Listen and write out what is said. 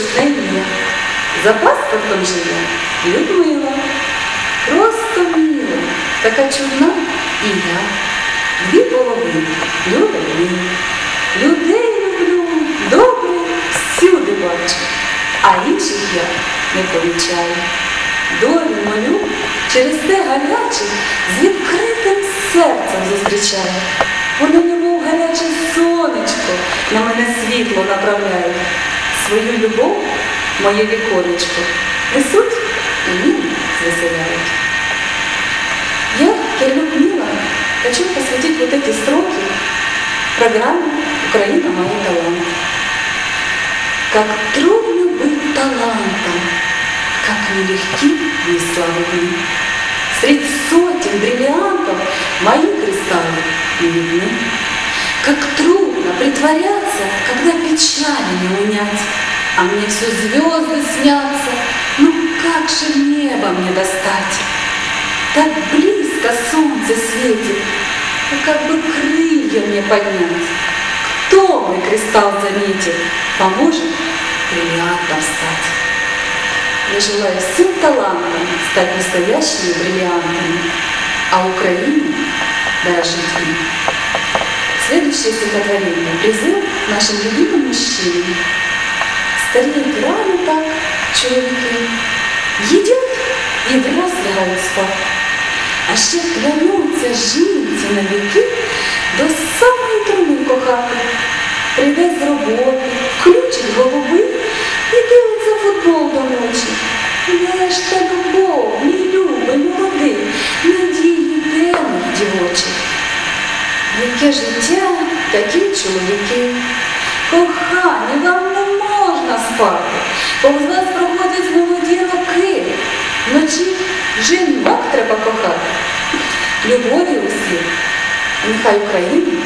ім'я. За паспортом живе Людмила. Просто мила, така чудна і я. Дві половини, люблю. Людей люблю, добре, всюди бачу, а інших я не помічаю. Долю мою через те гаряче з відкритим серцем зустрічаю. Воно немов гаряче сонечко на мене світло направляє. Свою любов, моє віконечко, несуть і мені звеселяють. Я, Кирлюк Мила, хочу посвятить вот эти строки программе «Украина – мои таланты». Как трудно быть талантом, как нелегки мне славы дни. Средь сотен бриллиантов мои кристаллы не видны. Как трудно притворяться, когда печали не унять, А мне все звезды снятся, ну как же небо мне достать? Так близко солнце светит, а как бы крылья мне поднять. Кто мой кристалл заметит, поможет бриллиантом стать. Я желаю всем талантам стать настоящими бриллиантами, а Украине дорожить им. Следующее стихотворение – призыв нашим любимым мужчинам. Стареют рано так чоловіки, їдять і враз лягають спати. А ще клянуться жінці на віки до самої труни кохати. Прийде з роботи, включить голуби і дивиться футбол до ночі. Де ж та любов, мій любий, молодий, надії денних дівочих. Яке життя, такі чоловіки. Кохані, вам не можна спати. Повз нас проходять молоді роки. Вночі жінок треба кохати. Любові усіх. Нехай таланти.